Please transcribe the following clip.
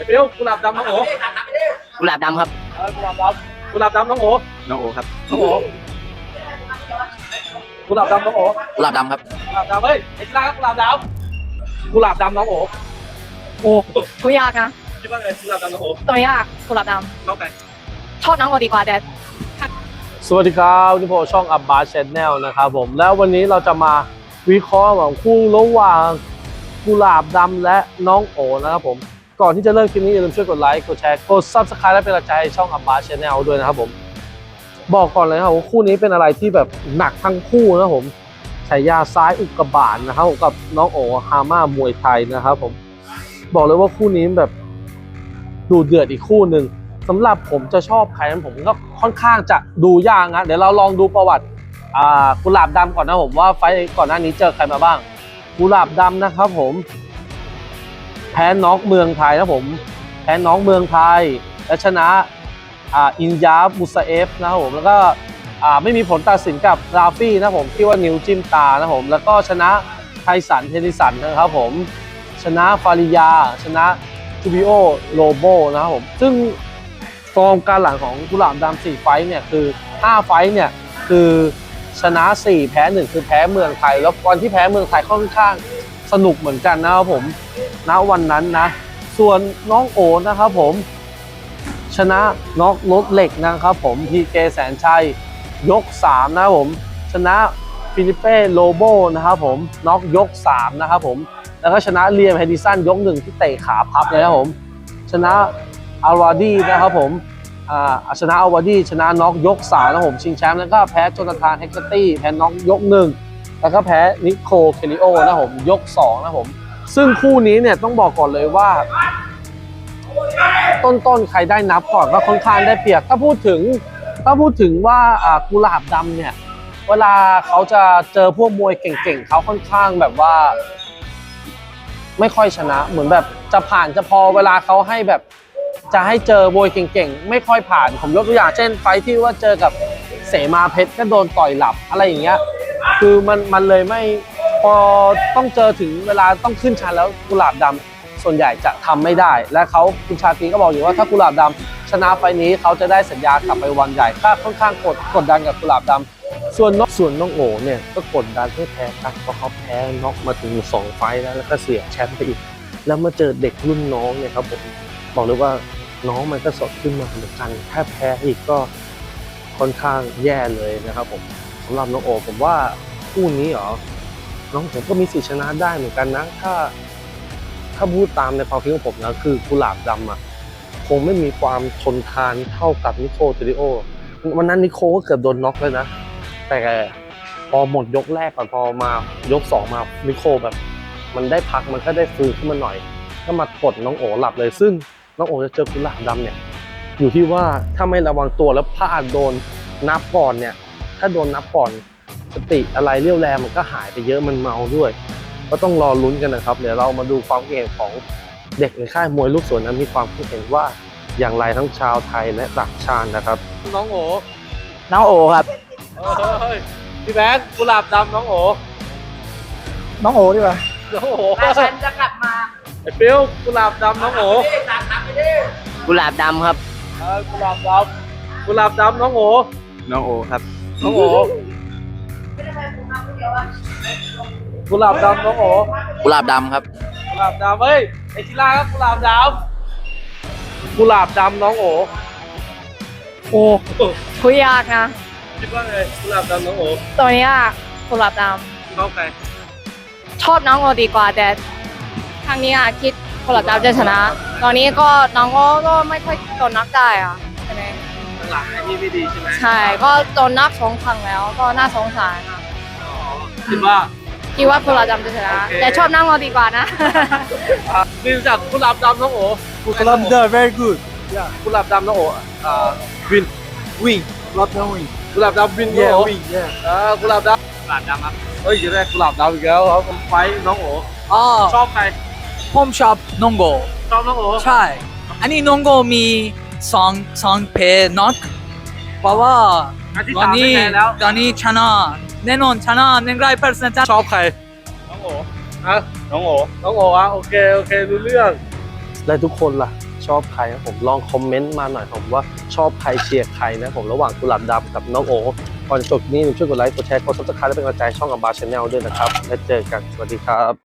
ไอ้ฟิวกุหลาบดำน้องโอกุหลาบดำครับเออกุหลาบดำกุหลาบดำน้องโอน้องโอครับน้องโอกุหลาบดำน้องโอกุหลาบดำครับกุหลาบดำเฮ้ยไอ้กีฬากุหลาบดำกุหลาบดำน้องโอโอ้ก็ยากนะคิดว่าไงกุหลาบดำน้องโอตัวยากกุหลาบดเข้าไปำชอบน้องโอดีกว่าแต่สวัสดีครับนี่ผมช่องอับบาร์ชแนลนะครับผมแล้ววันนี้เราจะมาวิเคราะห์ของคู่ระหว่างกุหลาบดำและน้องโอนะครับผม ก่อนที่จะเริ่มคลิปนี้อย่าลืมช่วยกดไลค์ กดแชร์ กด Subscribe และเป็นกำลังใจให้ช่องอับบาร์ชแนลด้วยนะครับผม บอกก่อนเลยนะครับว่าคู่นี้เป็นอะไรที่แบบหนักทั้งคู่นะครับผมฉายาซ้ายอุกกาบาตนะครับกับน้องโอฮาม่ามวยไทยนะครับผมบอกเลยว่าคู่นี้แบบดูเดือดอีกคู่หนึ่งสำหรับผมจะชอบใครนั้นผมก็ค่อนข้างจะดูยากนะเดี๋ยวเราลองดูประวัติอ่ากุหลาบดำก่อนนะผมว่าไฟก่อนหน้านี้เจอใครมาบ้าง กุหลาบดำนะครับผม แพ้น็อกเมืองไทยนะผมแพ้น็อกเมืองไทย และชนะอินยาบุสเอฟนะครับผมแล้วก็ไม่มีผลตัดสินกับราฟี่นะผมที่ว่านิ้วจิ้มตานะผมแล้วก็ชนะไทสันเทนิสันนะครับผมชนะฟาริยา ชนะจูบิโอโลโบนะครับผมซึ่งฟอร์มการหลังของกุหลาบดำสี่ไฟท์เนี่ยคือ 5 ไฟท์เนี่ยคือชนะ 4 แพ้ 1 คือแพ้เมืองไทย แล้ววันที่แพ้เมืองไทยค่อนข้างสนุกเหมือนกันนะครับผม ณวันนั้นนะ ส่วนน้องโอนะครับผม ชนะน็อกรถเหล็กนะครับผมพีเกแสนชัยยก 3 นะครับผม ชนะฟิลิเป้โลโบนะครับผมน็อกยก 3 นะครับผมแล้วก็ชนะเลียมเฮดิสันยกหนึ่งที่เตะขาพับเลยนะครับผม ชนะอารวาดีนะครับผมอ่าชนะอารวาดีชนะน็อกยกสามนะผมชิงแชมป์แล้วก็แพ้โจนาธานเฮกเกอร์ตี้แพ้น็อกยกหนึ่งแล้วก็แพ้นิโคเคลิโอนะผมยกสองนะผม ซึ่งคู่นี้เนี่ยต้องบอกก่อนเลยว่า ต้นๆใครได้นับก่อนว่าค่อนข้างได้เปรียบถ้าพูดถึงถ้าพูดถึงว่ากุหลาบดำเนี่ย เวลาเขาจะเจอพวกมวยเก่งๆเขาค่อนข้างแบบว่า ไม่ค่อยชนะ เหมือนแบบจะผ่านจะพอเวลาเขาให้แบบจะให้เจอมวยเก่งๆ ไม่ค่อยผ่าน ผมยกตัวอย่างเช่น ไฟท์ที่ว่าเจอกับเสมาเพชรก็โดนต่อยหลับอะไรอย่างเงี้ย คือมันมันเลยไม่ พอต้องเจอถึงเวลาต้องขึ้นชั้นแล้วกุหลาบดำส่วนใหญ่จะทำไม่ได้ และเขาคุณชาตรีก็บอกอยู่ว่าถ้ากุหลาบดำชนะไฟท์นี้เขาจะได้สัญญากลับไปวันใหญ่ค่าค่อนข้างกดกดดันกับกุหลาบดำส่วนน้องส่วนน้องโอเนี่ยก็กดดันให้แพ้กันเพราะเขาแพ้น็อกมาถึงสองไฟท์แล้วแล้วก็เสียแชมป์ไปอีก แล้วมาเจอเด็กรุ่นน้องเนี่ยครับผมบอกเลยว่าน้องมันก็สดขึ้นมาเหมือนกันถ้าแพ้อีกก็ค่อนข้างแย่เลยนะครับผมสำหรับน้องโอผมว่าคู่นี้เหรอ น้องผมก็มีสิทธิชนะได้เหมือนกันนะ ถ้า ถ้าพูดตามในความคิดของผมนะคือกุหลาบดำอะคงไม่มีความทนทานเท่ากับนิโคลเทริโอวันนั้นนิโคลก็เกือบโดนน็อกเลยนะ แต่พอหมดยกแรกก่อนพอมายกสองมานิโคลแบบ มันได้พักมันก็ได้ฟื้นขึ้นมาหน่อย ก็มากดน้องโอหลับเลย ซึ่งน้องโอจะเจอกุหลาบดำเนี่ย อยู่ที่ว่าถ้าไม่ระวังตัวแล้วพลาดโดนนับก่อนเนี่ย ถ้าโดนนับก่อน สติอะไรเรี่ยวแรงมันก็หายไปเยอะมันเมาด้วย ก็ต้องรอลุ้นกันนะครับ เดี๋ยวเรามาดูความคิดเห็นของเด็กในค่ายมวยลูกสวนนั้นมีความคิดเห็นว่าอย่างไรทั้งชาวไทยและต่างชาตินะครับ น้องโอน้องโอครับเฮ้ยพี่แบงค์กุหลาบดำน้องโอน้องโอดีกว่าน้องโอแต่ฉันจะกลับมาไอ้ฟิวกุหลาบดำน้องโอกุหลาบดำครับเออกุหลาบดำกุหลาบดำน้องโอน้องโอครับ น้องโอ กุหลาบดำน้องโอกุหลาบดำครับ กุหลาบดำเฮ้ยไอ้ชิล่าครับกุหลาบดำกุหลาบดำน้องโอโอ้ก็ยากนะคิดว่าไงกุหลาบดำน้องโอตัวยากกุหลาบดเข้าใครำชอบน้องโอดีกว่าแต่ครั้งนี้อะคิดกุหลาบดำจะชนะ ตอนนี้ก็น้องโอก็ไม่ค่อยโดนนับได้อะใช่ไหมหลังไอ้นี่ไม่ดีใช่ไหมใช่ก็โดนนับสองครั้งแล้วก็น่าสงสารอะอ๋อ คิดว่า คิดว่ากุหลาบดำจะชนะโอเคแต่ชอบน้องโอดีกว่านะนี่จากกุหลาบดำน้องโอ Kulamda very good กุหลาบดำน้องโออ่าวิน win not no win กุหลาบดำวินน้อง yeah โอ win yeah อ่ากุหลาบดำกุหลาบดำครับเฮ้ยจะได้กุหลาบดำอีกแล้วครับผมไฟท์น้องโอ อ๋อชอบใคร ผมชอบนองโกชอบน้องโอใช่ อันนี้นองโกมีสองสองเพย์น็อกเพราะว่าอันที่ตอสานมไม่นี้แพ้แล้ว ตอนนี้ชนะ แน่นอนชนะหนึ่งร้อยเปอร์เซ็นต์ชอบใคร น้องโอฮะน้องโอน้องโออะโอเคโอเครู้เรื่องและทุกคนล่ะ ชอบใครนะผมลองคอมเมนต์มาหน่อยผมว่าชอบใครเชียร์ใครนะผมระหว่างกุหลาบดำกับน้องโอก่อนจะจบนี้ช่วยกดไลค์กดแชร์กดซับสไครต์และเป็นกำลังใจให้ช่องอับบาชแนลด้วยนะครับ แล้วเจอกันสวัสดีครับ